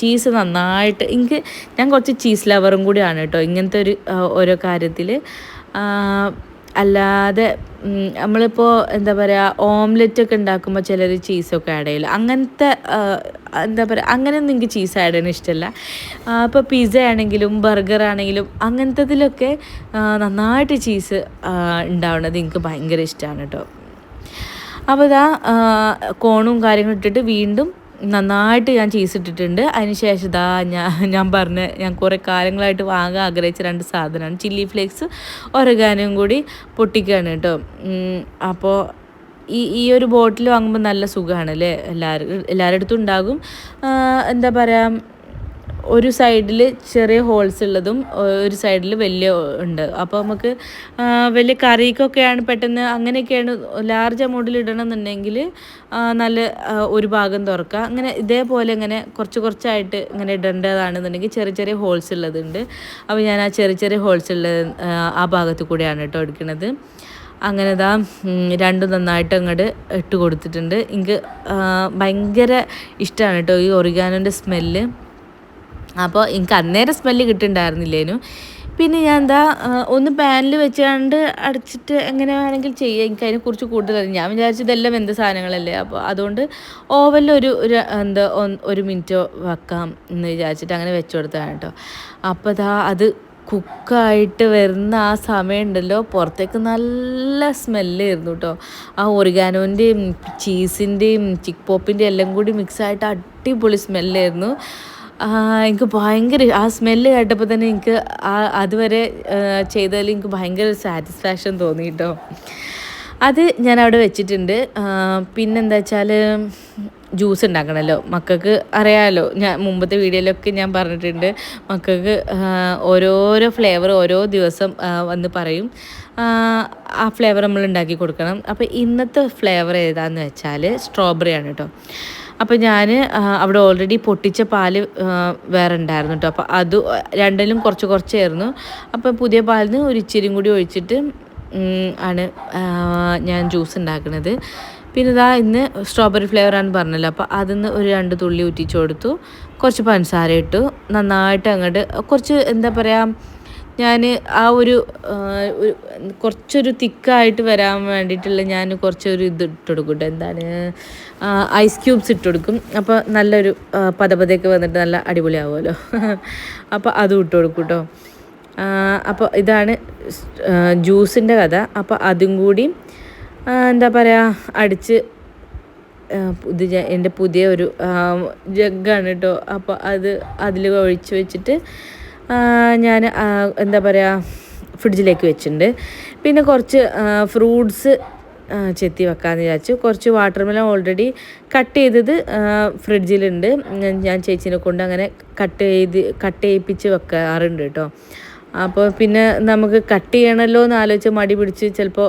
ചീസ് നന്നായിട്ട്. എനിക്ക് ഞാൻ കുറച്ച് ചീസ് ലവറും കൂടിയാണ് കേട്ടോ. ഇങ്ങനത്തെ ഒരു ഓരോ കാര്യത്തിൽ അല്ലാതെ നമ്മളിപ്പോൾ എന്താ പറയുക ഓംലെറ്റ് ഒക്കെ ഉണ്ടാക്കുമ്പോൾ ചിലർ ചീസൊക്കെ ആഡ് ചെയ്യില്ല അങ്ങനത്തെ എന്താ പറയുക അങ്ങനെയൊന്നും എനിക്ക് ചീസ് ആഡ് ചെയ്യാൻ ഇഷ്ടമല്ല ഇപ്പോൾ പിസ്സ ആണെങ്കിലും ബർഗർ ആണെങ്കിലും അങ്ങനത്തതിലൊക്കെ നന്നായിട്ട് ചീസ് ഉണ്ടാവുന്നത് എനിക്ക് ഭയങ്കര ഇഷ്ടമാണ് കേട്ടോ. അപ്പോൾ ഇതാ കോണും കാര്യങ്ങളും ഇട്ടിട്ട് വീണ്ടും നന്നായിട്ട് ഞാൻ ചീസ് ഇട്ടിട്ടുണ്ട്. അതിന് ശേഷം ഇതാ ഞാൻ ഞാൻ പറഞ്ഞ ഞാൻ കുറേ കാലങ്ങളായിട്ട് വാങ്ങാൻ ആഗ്രഹിച്ച രണ്ട് സാധനമാണ്. ചില്ലി ഫ്ലേക്സ് ഒരഗാനും കൂടി പൊട്ടിക്കുകയാണ് കേട്ടോ. അപ്പോൾ ഈ ഈ ഒരു ബോട്ടിൽ വാങ്ങുമ്പോൾ നല്ല സുഖമാണ് അല്ലേ എല്ലാവരും എല്ലാവരുടെ അടുത്തും ഉണ്ടാകും. എന്താ പറയുക ഒരു സൈഡിൽ ചെറിയ ഹോൾസ് ഉള്ളതും ഒരു സൈഡിൽ വലിയ ഉണ്ട്. അപ്പോൾ നമുക്ക് വലിയ കറിക്കൊക്കെയാണ് പെട്ടെന്ന് അങ്ങനെയൊക്കെയാണ് ലാർജ് എമൗണ്ടിൽ ഇടണം എന്നുണ്ടെങ്കിൽ ആ, നല്ല ഒരു ഭാഗം തുറക്കുക. അങ്ങനെ ഇതേപോലെ ഇങ്ങനെ കുറച്ച് കുറച്ചായിട്ട് ഇങ്ങനെ ഇടേണ്ടതാണെന്നുണ്ടെങ്കിൽ ചെറിയ ചെറിയ ഹോൾസ് ഉള്ളതുണ്ട്. അപ്പോൾ ഞാൻ ആ ചെറിയ ചെറിയ ഹോൾസ് ഉള്ള ആ, ഭാഗത്ത് കൂടെയാണ് കേട്ടോ എടുക്കുന്നത് അങ്ങനെ ഇതാ രണ്ടും നന്നായിട്ട് അങ്ങോട്ട് ഇട്ട് കൊടുത്തിട്ടുണ്ട്. എനിക്ക് ഭയങ്കര ഇഷ്ടമാണ് കേട്ടോ ഈ ഒറിഗാനോന്റെ സ്മെല്ല്. അപ്പോൾ എനിക്ക് അന്നേരം സ്മെല്ല് കിട്ടുന്നുണ്ടായിരുന്നില്ലേനു പിന്നെ ഞാൻ എന്താ ഒന്ന് പാനിൽ വെച്ചാണ്ട് അടച്ചിട്ട് എങ്ങനെ വേണമെങ്കിൽ ചെയ്യാം. എനിക്ക് അതിനെക്കുറിച്ച് കൂടുതൽ. ഞാൻ വിചാരിച്ചു ഇതെല്ലാം എന്ത് സാധനങ്ങളല്ലേ. അപ്പോൾ അതുകൊണ്ട് ഓവനിൽ ഒരു എന്താ ഒരു മിനിറ്റോ വെക്കാം എന്ന് വിചാരിച്ചിട്ട് അങ്ങനെ വെച്ചു കൊടുത്തതാണ് കേട്ടോ. അപ്പോൾ ഇതാ അത് കുക്കായിട്ട് വരുന്ന ആ സമയമുണ്ടല്ലോ. പുറത്തേക്ക് നല്ല സ്മെല്ലായിരുന്നു കേട്ടോ. ആ ഒറിഗാനോന്റെയും ചീസിന്റെയും ചിക്ക് പോപ്പിന്റെയും എല്ലാം കൂടി മിക്സായിട്ട് അടിപൊളി സ്മെല്ലായിരുന്നു എനിക്ക് ഭയങ്കര ആ സ്മെല്ല് കേട്ടപ്പോൾ തന്നെ എനിക്ക് ആ അതുവരെ ചെയ്തതിൽ എനിക്ക് ഭയങ്കര സാറ്റിസ്ഫാക്ഷൻ തോന്നി കേട്ടോ. അത് ഞാൻ അവിടെ വെച്ചിട്ടുണ്ട്. പിന്നെന്താ വെച്ചാൽ ജ്യൂസ് ഉണ്ടാക്കണമല്ലോ മക്കൾക്ക് അറിയാമല്ലോ ഞാൻ മുമ്പത്തെ വീഡിയോയിലൊക്കെ ഞാൻ പറഞ്ഞിട്ടുണ്ട്. മക്കൾക്ക് ഓരോരോ ഫ്ലേവർ ഓരോ ദിവസം വന്ന് പറയും. ആ ഫ്ലേവർ നമ്മൾ ഉണ്ടാക്കി കൊടുക്കണം. അപ്പോൾ ഇന്നത്തെ ഫ്ലേവർ ഏതാണെന്ന് വെച്ചാൽ സ്ട്രോബെറി ആണ് കേട്ടോ. അപ്പോൾ ഞാൻ അവിടെ ഓൾറെഡി പൊട്ടിച്ച പാൽ വേറെ ഉണ്ടായിരുന്നു കേട്ടോ അപ്പോൾ അത് രണ്ടിലും കുറച്ച് കുറച്ചായിരുന്നു. അപ്പോൾ പുതിയ പാലിന് ഒരു ഇച്ചിരിയും കൂടി ഒഴിച്ചിട്ട് ആണ് ഞാൻ ജ്യൂസ് ഉണ്ടാക്കുന്നത് പിന്നെ ഇതാ ഇന്ന് സ്ട്രോബെറി ഫ്ലേവറാണ് പറഞ്ഞല്ലോ. അപ്പോൾ അതിന്ന് ഒരു രണ്ട് തുള്ളി ഊറ്റിച്ച് കൊടുത്തു. കുറച്ച് പഞ്ചസാര ഇട്ടു. നന്നായിട്ട് അങ്ങോട്ട് കുറച്ച് എന്താ പറയുക ഞാൻ ആ ഒരു കുറച്ചൊരു തിക്കായിട്ട് വരാൻ വേണ്ടിയിട്ടുള്ള ഞാൻ കുറച്ചൊരു ഇത് ഇട്ട് കൊടുക്കും എന്താണ്? ഐസ് ക്യൂബ്സ് ഇട്ട് കൊടുക്കും അപ്പോൾ നല്ലൊരു പദപതയൊക്കെ വന്നിട്ട് നല്ല അടിപൊളിയാവുമല്ലോ. അപ്പോൾ അതും ഇട്ട് കൊടുക്കും കേട്ടോ അപ്പോൾ ഇതാണ് ജ്യൂസിന്റെ കഥ. അപ്പോൾ അതും കൂടി എന്താ പറയുക അടിച്ച് ഇത് എന്റെ പുതിയ ഒരു ജഗ്ഗാണ് കേട്ടോ. അപ്പോൾ അത് അതിൽ ഒഴിച്ച് വെച്ചിട്ട് ഞാൻ എന്താ പറയുക ഫ്രിഡ്ജിലേക്ക് വെച്ചിട്ടുണ്ട്. പിന്നെ കുറച്ച് ഫ്രൂട്ട്സ് ചെത്തി വെക്കാമെന്ന് വിചാരിച്ചു. കുറച്ച് വാട്ടർ മെലൺ ഓൾറെഡി കട്ട് ചെയ്തത് ഫ്രിഡ്ജിലുണ്ട്. ഞാൻ- ചേച്ചീനെ കൊണ്ട് അങ്ങനെ കട്ട് ചെയ്ത് കട്ട് ചെയ്യിപ്പിച്ച് വെക്കാറുണ്ട് കേട്ടോ. അപ്പോൾ പിന്നെ നമുക്ക് കട്ട് ചെയ്യണമല്ലോ എന്ന് ആലോചിച്ച് മടി പിടിച്ച് ചിലപ്പോൾ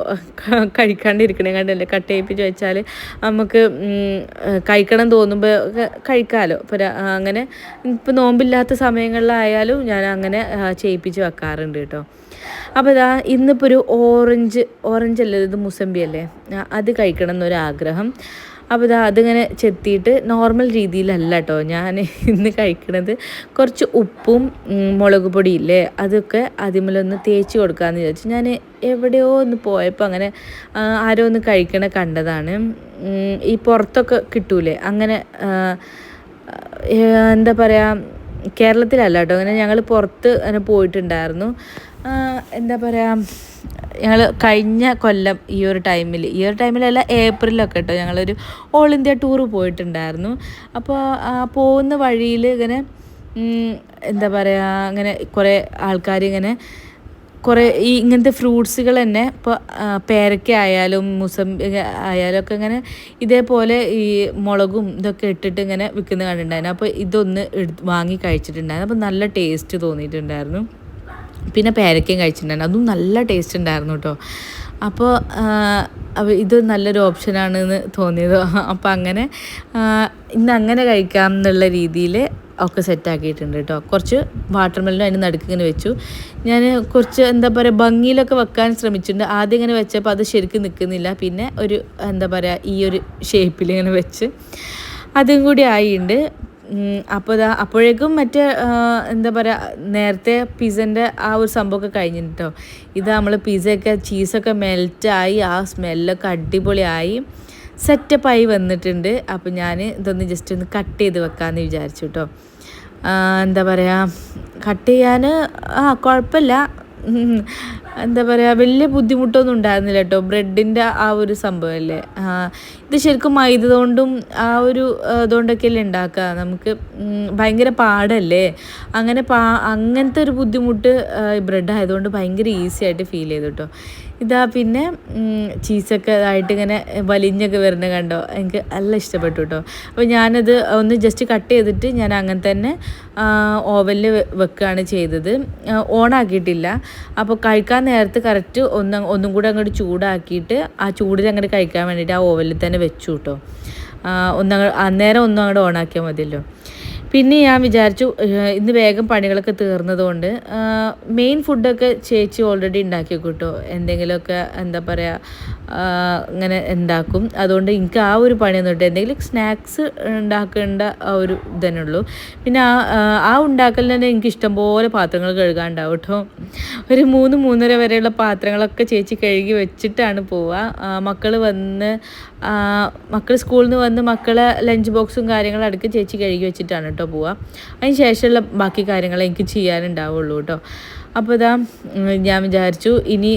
കഴിക്കാണ്ടിരിക്കണേ കണ്ടല്ലേ? കട്ട് ചെയ്യിപ്പിച്ച് വെച്ചാൽ നമുക്ക് കഴിക്കണം തോന്നുമ്പോൾ കഴിക്കാമല്ലോ അപ്പോൾ അങ്ങനെ ഇപ്പോൾ നോമ്പില്ലാത്ത സമയങ്ങളിലായാലും ഞാൻ അങ്ങനെ ചെയ്യിപ്പിച്ച് വെക്കാറുണ്ട് കേട്ടോ. അപ്പോൾ ഇതാ ഇന്നിപ്പോൾ ഒരു ഓറഞ്ച് ഓറഞ്ച് അല്ലേ? ഇത് മുസമ്പി അല്ലേ? അത് കഴിക്കണം എന്നൊരാഗ്രഹം. അപ്പോൾ ഇതാ അതിങ്ങനെ ചെത്തിയിട്ട് നോർമൽ രീതിയിലല്ല കേട്ടോ ഞാൻ ഇന്ന് കഴിക്കണത് കുറച്ച് ഉപ്പും മുളക് പൊടിയില്ലേ അതൊക്കെ അതിമേലൊന്ന് തേച്ച് കൊടുക്കാമെന്ന് വിചാരിച്ചു. ഞാൻ എവിടെയോ ഒന്ന് പോയപ്പോൾ അങ്ങനെ ആരോ ഒന്ന് കഴിക്കണ കണ്ടതാണ്. ഈ പുറത്തൊക്കെ കിട്ടൂലേ അങ്ങനെ എന്താ പറയുക കേരളത്തിലല്ല കേട്ടോ അങ്ങനെ ഞങ്ങൾ പുറത്ത് അങ്ങനെ പോയിട്ടുണ്ടായിരുന്നു. എന്താ പറയുക ഞങ്ങൾ കഴിഞ്ഞ കൊല്ലം ഈ ഒരു ടൈമിൽ ഈ ഒരു ടൈമിലല്ല ഏപ്രിലൊക്കെ കേട്ടോ ഞങ്ങളൊരു ഓൾ ഇന്ത്യ ടൂർ പോയിട്ടുണ്ടായിരുന്നു. അപ്പോൾ പോകുന്ന വഴിയിൽ ഇങ്ങനെ എന്താ പറയുക അങ്ങനെ കുറേ ആൾക്കാർ ഇങ്ങനെ കുറേ ഈ ഇങ്ങനത്തെ ഫ്രൂട്ട്സുകൾ തന്നെ ഇപ്പോൾ പേരക്ക ആയാലും മുസംബി ആയാലും ഒക്കെ ഇങ്ങനെ ഇതേപോലെ ഈ മുളകും ഇതൊക്കെ ഇട്ടിട്ട് ഇങ്ങനെ വിൽക്കുന്ന കണ്ടിട്ടുണ്ടായിരുന്നു. അപ്പോൾ ഇതൊന്ന് എടുത്ത് വാങ്ങി കഴിച്ചിട്ടുണ്ടായിരുന്നു. അപ്പോൾ നല്ല ടേസ്റ്റ് തോന്നിയിട്ടുണ്ടായിരുന്നു. പിന്നെ പേരക്കയും കഴിച്ചിട്ടുണ്ടായിരുന്നു. അതും നല്ല ടേസ്റ്റ് ഉണ്ടായിരുന്നു കേട്ടോ അപ്പോൾ ഇത് നല്ലൊരു ഓപ്ഷനാണെന്ന് തോന്നിയത്. അപ്പോൾ അങ്ങനെ ഇന്ന് അങ്ങനെ കഴിക്കാം എന്നുള്ള രീതിയിൽ ഒക്കെ സെറ്റാക്കിയിട്ടുണ്ട് കേട്ടോ കുറച്ച് വാട്ടർ മെല്ലനും അതിന് നടുക്ക് ഇങ്ങനെ വെച്ചു. ഞാൻ കുറച്ച് എന്താ പറയുക ഭംഗിയിലൊക്കെ വെക്കാൻ ശ്രമിച്ചിട്ടുണ്ട്. ആദ്യം ഇങ്ങനെ വെച്ചപ്പോൾ അത് ശരിക്കും നിൽക്കുന്നില്ല പിന്നെ ഒരു എന്താ പറയുക ഈ ഒരു ഷേപ്പിൽ ഇങ്ങനെ വെച്ച്. അതും കൂടി ആയിട്ടുണ്ട് അപ്പോൾ ഇതാ അപ്പോഴേക്കും മറ്റേ എന്താ പറയുക നേരത്തെ പിസന്റെ ആ ഒരു സംഭവമൊക്കെ കഴിഞ്ഞിട്ടോ. ഇത് നമ്മൾ പിസയൊക്കെ ചീസൊക്കെ മെൽറ്റായി ആ സ്മെല്ലൊക്കെ അടിപൊളിയായി. സെറ്റപ്പായി വന്നിട്ടുണ്ട്. അപ്പോൾ ഞാൻ ഇതൊന്ന് ജസ്റ്റ് ഒന്ന് കട്ട് ചെയ്ത് വെക്കാമെന്ന് വിചാരിച്ചു കേട്ടോ എന്താ പറയുക കട്ട് ചെയ്യാൻ ആ കുഴപ്പമില്ല. എന്താ പറയുക വലിയ ബുദ്ധിമുട്ടൊന്നും ഉണ്ടായിരുന്നില്ല കേട്ടോ. ബ്രെഡിന്റെ ആ ഒരു സംഭവമല്ലേ ഇത് ശരിക്കും മൈദ കൊണ്ടും ആ ഒരു ഇതുകൊണ്ടൊക്കെ ഇതുകൊണ്ടൊക്കെയല്ലേ ഉണ്ടാക്കുക നമുക്ക് ഭയങ്കര പാടല്ലേ? അങ്ങനെ പാ അങ്ങനത്തെ ഒരു ബുദ്ധിമുട്ട് ബ്രെഡ് ആയതുകൊണ്ട് ഭയങ്കര ഈസി ആയിട്ട് ഫീൽ ചെയ്തു കേട്ടോ. ഇതാ പിന്നെ ചീസൊക്കെ ആയിട്ട് ഇങ്ങനെ വലിഞ്ഞൊക്കെ വരുന്നത് കണ്ടോ? എനിക്ക് നല്ല ഇഷ്ടപ്പെട്ടു കേട്ടോ അപ്പോൾ ഞാനത് ഒന്ന് ജസ്റ്റ് കട്ട് ചെയ്തിട്ട് ഞാൻ അങ്ങനെ തന്നെ ഓവനിൽ വെക്കുകയാണ് ചെയ്തത്. ഓണാക്കിയിട്ടില്ല അപ്പോൾ കഴിക്കാൻ നേരത്ത് കറക്റ്റ് ഒന്ന് ഒന്നും കൂടെ അങ്ങോട്ട് ചൂടാക്കിയിട്ട് ആ ചൂടിൽ അങ്ങോട്ട് കഴിക്കാൻ വേണ്ടിയിട്ട് ആ ഓവനിൽ തന്നെ വെച്ചു കേട്ടോ ഒന്ന് അന്നേരം ഒന്നും അങ്ങോട്ട് ഓണാക്കിയാൽ മതിയല്ലോ. പിന്നെ ഞാൻ വിചാരിച്ചു ഇന്ന് വേഗം പണികളൊക്കെ തീർന്നതുകൊണ്ട് മെയിൻ ഫുഡൊക്കെ ചേച്ചി ഓൾറെഡി ഉണ്ടാക്കി കിട്ടോ എന്തെങ്കിലുമൊക്കെ എന്താ പറയുക അങ്ങനെ ഉണ്ടാക്കും. അതുകൊണ്ട് എനിക്ക് ആ ഒരു പണിയൊന്നും ഇട്ട് എന്തെങ്കിലും സ്നാക്സ് ഉണ്ടാക്കേണ്ട ആ ഒരു ഇതന്നെ ഉള്ളൂ. പിന്നെ ആ ആ, ഉണ്ടാക്കലിന് തന്നെ എനിക്ക് ഇഷ്ടംപോലെ പാത്രങ്ങൾ കഴുകാണ്ടാവും കേട്ടോ ഒരു മൂന്ന് മൂന്നര വരെയുള്ള പാത്രങ്ങളൊക്കെ ചേച്ചി കഴുകി വെച്ചിട്ടാണ് പോവുക. മക്കൾ വന്ന് മക്കൾ സ്കൂളിൽ നിന്ന് വന്ന് മക്കളെ ലഞ്ച് ബോക്സും കാര്യങ്ങളും അടുക്കി ചേച്ചി കഴുകി വെച്ചിട്ടാണ് കേട്ടോ പോവുക അതിന് ശേഷമുള്ള ബാക്കി കാര്യങ്ങൾ എനിക്ക് ചെയ്യാനുണ്ടാവുള്ളൂ കേട്ടോ. അപ്പോൾ ഇതാ ഞാൻ വിചാരിച്ചു ഇനി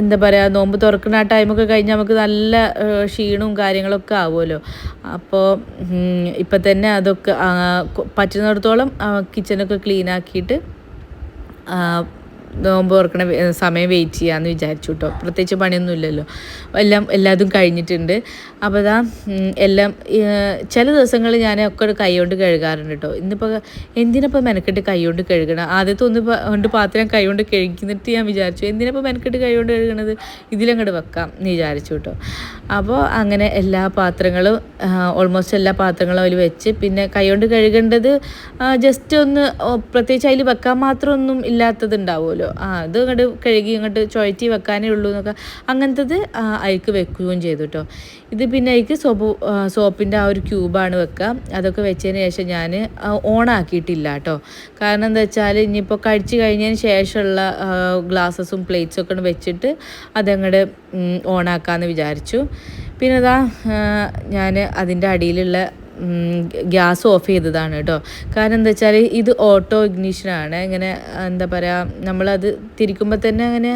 എന്താ പറയുക നോമ്പ് തുറക്കുന്ന ആ ടൈമൊക്കെ കഴിഞ്ഞ് നമുക്ക് നല്ല ക്ഷീണവും കാര്യങ്ങളൊക്കെ ആവുമല്ലോ. അപ്പോൾ ഇപ്പം തന്നെ അതൊക്കെ പറ്റുന്നിടത്തോളം കിച്ചനൊക്കെ ക്ലീൻ ആക്കിയിട്ട് നോമ്പ് തുറക്കണ സമയം വെയിറ്റ് ചെയ്യാമെന്ന് വിചാരിച്ചു കേട്ടോ. പ്രത്യേകിച്ച് പണിയൊന്നും ഇല്ലല്ലോ എല്ലാം എല്ലാതും കഴിഞ്ഞിട്ടുണ്ട്. അപ്പോൾ ഇതാ എല്ലാം ചില ദിവസങ്ങളിൽ ഞാൻ ഒക്കെ കൈകൊണ്ട് കഴുകാറുണ്ട് കേട്ടോ ഇന്നിപ്പോൾ എന്തിനപ്പോൾ മെനക്കെട്ട് കൈ കൊണ്ട് കഴുകണം? ആദ്യത്തെ ഒന്ന് കൊണ്ട് പാത്രം കൈ കൊണ്ട് കഴുകിന്നിട്ട് ഞാൻ വിചാരിച്ചു എന്തിനപ്പോൾ മെനക്കെട്ട് കൈ കൊണ്ട് കഴുകണത്? ഇതിലങ്ങോട്ട് വെക്കാം എന്ന് വിചാരിച്ചു കേട്ടോ അപ്പോൾ അങ്ങനെ എല്ലാ പാത്രങ്ങളും ഓൾമോസ്റ്റ് എല്ലാ പാത്രങ്ങളും അതിൽ വെച്ച് പിന്നെ കൈ കൊണ്ട് കഴുകേണ്ടത് ജസ്റ്റ് ഒന്ന് പ്രത്യേകിച്ച് അതിൽ വെക്കാൻ മാത്രം ഒന്നും ഇല്ലാത്തത് ഉണ്ടാവുമല്ലോ. ആ അത് ഇങ്ങോട്ട് കഴുകി ഇങ്ങോട്ട് ചുഴറ്റി വെക്കാനേ ഉള്ളൂ എന്നൊക്കെ. അങ്ങനത്തത് അയക്ക് വെക്കുകയും ചെയ്തു കേട്ടോ ഇത് പിന്നെ എനിക്ക് സോപ്പ് സോപ്പിന്റെ ആ ഒരു ക്യൂബാണ് വെക്കുക. അതൊക്കെ വെച്ചതിന് ശേഷം ഞാൻ ഓണാക്കിയിട്ടില്ല കേട്ടോ. കാരണം എന്താ വെച്ചാൽ ഇനിയിപ്പോൾ കഴിച്ചു കഴിഞ്ഞതിന് ശേഷമുള്ള ഗ്ലാസ്സസും പ്ലേറ്റ്സും ഒക്കെ വെച്ചിട്ട് അതങ്ങോട്ട് ഓണാക്കാമെന്ന് വിചാരിച്ചു. പിന്നെ അതാ ഞാൻ അതിന്റെ അടിയിലുള്ള ഗ്യാസ് ഓഫ് ചെയ്തതാണ് കേട്ടോ. കാരണം എന്താ വെച്ചാൽ ഇത് ഓട്ടോ ഇഗ്നീഷനാണ് ഇങ്ങനെ എന്താ പറയുക നമ്മളത് തിരിക്കുമ്പോൾ തന്നെ അങ്ങനെ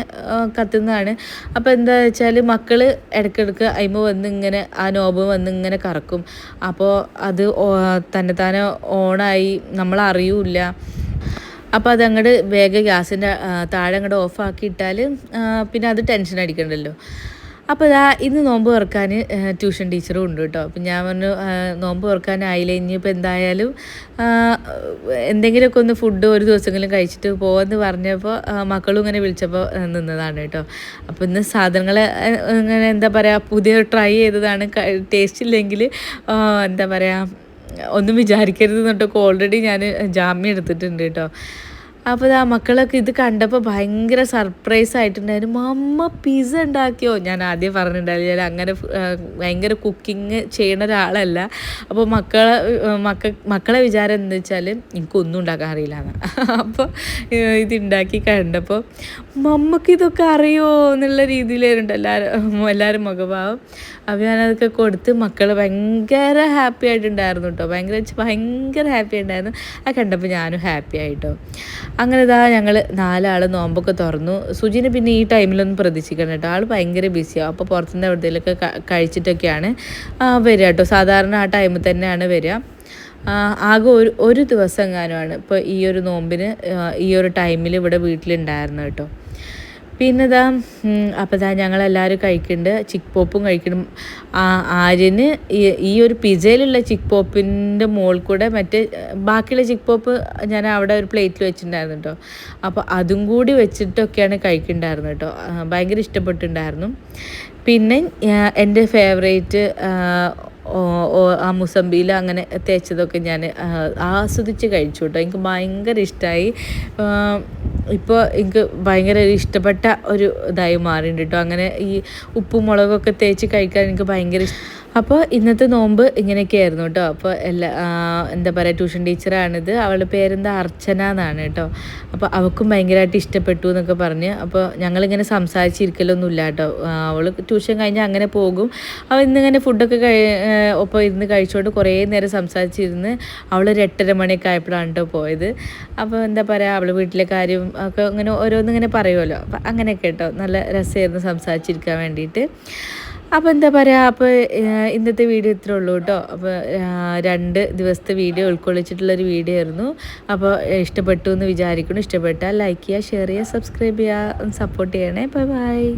കത്തുന്നതാണ്. അപ്പോൾ എന്താ വെച്ചാൽ മക്കൾ ഇടയ്ക്കിടയ്ക്ക് അയിമ വന്ന് ഇങ്ങനെ ആ നോബ് വന്ന് ഇങ്ങനെ കറക്കും. അപ്പോൾ അത് തന്നെ താനെ ഓണായി. നമ്മൾ അറിയൂല അപ്പോൾ അതങ്ങോട്ട് വേഗം ഗ്യാസിന്റെ താഴെ അങ്ങോട്ട് ഓഫാക്കിയിട്ടാൽ പിന്നെ അത് ടെൻഷൻ അടിക്കണ്ടല്ലോ. അപ്പോൾ ഇതാ ഇന്ന് നോമ്പ് തുറക്കാൻ ട്യൂഷൻ ടീച്ചറും ഉണ്ട് കേട്ടോ അപ്പം ഞാൻ പറഞ്ഞു നോമ്പ് തുറക്കാനായില്ല ഇനിയിപ്പോൾ എന്തായാലും എന്തെങ്കിലുമൊക്കെ ഒന്ന് ഫുഡ് ഒരു ദിവസമെങ്കിലും കഴിച്ചിട്ട് പോകുമെന്ന് പറഞ്ഞപ്പോൾ മക്കളും ഇങ്ങനെ വിളിച്ചപ്പോൾ നിന്നതാണ് കേട്ടോ അപ്പോൾ ഇന്ന് സാധനങ്ങൾ ഇങ്ങനെ എന്താ പറയുക പുതിയ ട്രൈ ചെയ്തതാണ്. ടേസ്റ്റ് ഇല്ലെങ്കിൽ എന്താ പറയുക ഒന്നും വിചാരിക്കരുത് എന്നിട്ടൊക്കെ ഓൾറെഡി ഞാൻ ജാമ്യം എടുത്തിട്ടുണ്ട് കേട്ടോ അപ്പോൾ ആ മക്കളൊക്കെ ഇത് കണ്ടപ്പോൾ ഭയങ്കര സർപ്രൈസ് ആയിട്ടുണ്ടായിരുന്നു. മമ്മ പിസ്സ ഉണ്ടാക്കിയോ? ഞാൻ ആദ്യം പറഞ്ഞിട്ടുണ്ടായിരുന്നു. ഞാൻ അങ്ങനെ ഭയങ്കര കുക്കിങ് ചെയ്യുന്ന ഒരാളല്ല. അപ്പോൾ മക്കളെ മക്ക മക്കളെ വിചാരം എന്താ വെച്ചാൽ എനിക്കൊന്നും ഉണ്ടാക്കാൻ അറിയില്ല എന്ന് അപ്പോൾ ഇത് ഉണ്ടാക്കി കണ്ടപ്പോൾ മമ്മക്ക് ഇതൊക്കെ അറിയോ? എന്നുള്ള രീതിയിലായിരുന്നു എല്ലാവരും എല്ലാവരും മുഖഭാവം. അപ്പോൾ ഞാനതൊക്കെ കൊടുത്ത് മക്കൾ ഭയങ്കര ഹാപ്പി ആയിട്ടുണ്ടായിരുന്നു കേട്ടോ. ഭയങ്കര ഭയങ്കര ഹാപ്പി ഉണ്ടായിരുന്നു അത് കണ്ടപ്പോൾ ഞാനും ഹാപ്പി ആയിട്ടോ അങ്ങനെ ഇതാ ഞങ്ങൾ നാലാൾ നോമ്പൊക്കെ തുറന്നു. സുജിന് പിന്നെ ഈ ടൈമിലൊന്നും പ്രതീക്ഷിക്കണം കേട്ടോ ആൾ ഭയങ്കര ബിസിയാവും അപ്പോൾ പുറത്തുനിന്ന് എവിടെയെങ്കിലുമൊക്കെ കഴിച്ചിട്ടൊക്കെയാണ് വരിക കേട്ടോ സാധാരണ ആ ടൈമിൽ തന്നെയാണ് വരിക. ആകെ ഒരു ഒരു ദിവസം എങ്ങാനുമാണ് ഇപ്പോൾ ഈ ഒരു നോമ്പിന് ഈ ഒരു ടൈമിൽ ഇവിടെ വീട്ടിലുണ്ടായിരുന്നു കേട്ടോ പിന്നെ ഇതാ അപ്പോൾ ഇതാ ഞങ്ങളെല്ലാവരും കഴിക്കുന്നുണ്ട് ചിക്ക് പോപ്പും കഴിക്കണം ആര്യന് ഈ ഒരു പിസയിലുള്ള ചിക്ക് പോപ്പിന്റെ മുകളിൽ കൂടെ മറ്റേ ബാക്കിയുള്ള ചിക്ക് പോപ്പ് ഞാൻ അവിടെ ഒരു പ്ലേറ്റിൽ വെച്ചിട്ടുണ്ടായിരുന്നു കേട്ടോ അപ്പോൾ അതും കൂടി വെച്ചിട്ടൊക്കെയാണ് കഴിക്കുന്നുണ്ടായിരുന്നു കേട്ടോ ഭയങ്കര ഇഷ്ടപ്പെട്ടിട്ടുണ്ടായിരുന്നു. പിന്നെ എന്റെ ഫേവറേറ്റ് ആ മുസമ്പിയിൽ അങ്ങനെ തേച്ചതൊക്കെ ഞാൻ ആസ്വദിച്ച് കഴിച്ചു കേട്ടോ എനിക്ക് ഭയങ്കര ഇഷ്ടമായി ഇപ്പോൾ എനിക്ക് ഭയങ്കര ഇഷ്ടപ്പെട്ട ഒരു ഇതായി മാറിയിട്ടുണ്ട് കേട്ടോ അങ്ങനെ ഈ ഉപ്പും മുളകൊക്കെ തേച്ച് കഴിക്കാൻ എനിക്ക് ഭയങ്കര ഇഷ്ടം അപ്പോൾ ഇന്നത്തെ നോമ്പ് ഇങ്ങനെയൊക്കെ ആയിരുന്നു കേട്ടോ അപ്പോൾ എല്ലാ എന്താ പറയുക ട്യൂഷൻ ടീച്ചറാണിത്. അവളുടെ പേരെന്താ? അർച്ചന എന്നാണ് കേട്ടോ അപ്പോൾ അവൾക്കും ഭയങ്കരമായിട്ട് ഇഷ്ടപ്പെട്ടു എന്നൊക്കെ പറഞ്ഞ് അപ്പോൾ ഞങ്ങളിങ്ങനെ സംസാരിച്ചിരിക്കലൊന്നുമില്ല കേട്ടോ അവൾ ട്യൂഷൻ കഴിഞ്ഞാൽ അങ്ങനെ പോകും. അവൾ ഇന്നിങ്ങനെ ഫുഡൊക്കെ കഴി ഒപ്പം ഇരുന്ന് കഴിച്ചുകൊണ്ട് കുറേ നേരം സംസാരിച്ചിരുന്ന് അവൾ ഒരു എട്ടര മണിയൊക്കെ ആയപ്പോഴാണ് കേട്ടോ പോയത്. അപ്പോൾ എന്താ പറയുക അവൾ വീട്ടിലെ കാര്യം ഒക്കെ ഇങ്ങനെ ഓരോന്നിങ്ങനെ പറയുമല്ലോ അപ്പം അങ്ങനെയൊക്കെ കേട്ടോ. നല്ല രസമായിരുന്നു സംസാരിച്ചിരിക്കാൻ വേണ്ടിയിട്ട്. അപ്പോൾ എന്താ പറയുക അപ്പോൾ ഇന്നത്തെ വീഡിയോ ഇത്രേ ഉള്ളൂ കേട്ടോ. അപ്പോൾ രണ്ട് ദിവസത്തെ വീഡിയോ ഉൾക്കൊള്ളിച്ചിട്ടുള്ളൊരു വീഡിയോ ആയിരുന്നു. അപ്പോൾ ഇഷ്ടപ്പെട്ടു എന്ന് വിചാരിക്കുന്നു. ഇഷ്ടപ്പെട്ടാൽ ലൈക്ക് ചെയ്യുക ഷെയർ ചെയ്യുക സബ്സ്ക്രൈബ് ചെയ്യുക സപ്പോർട്ട് ചെയ്യണേ. Bye bye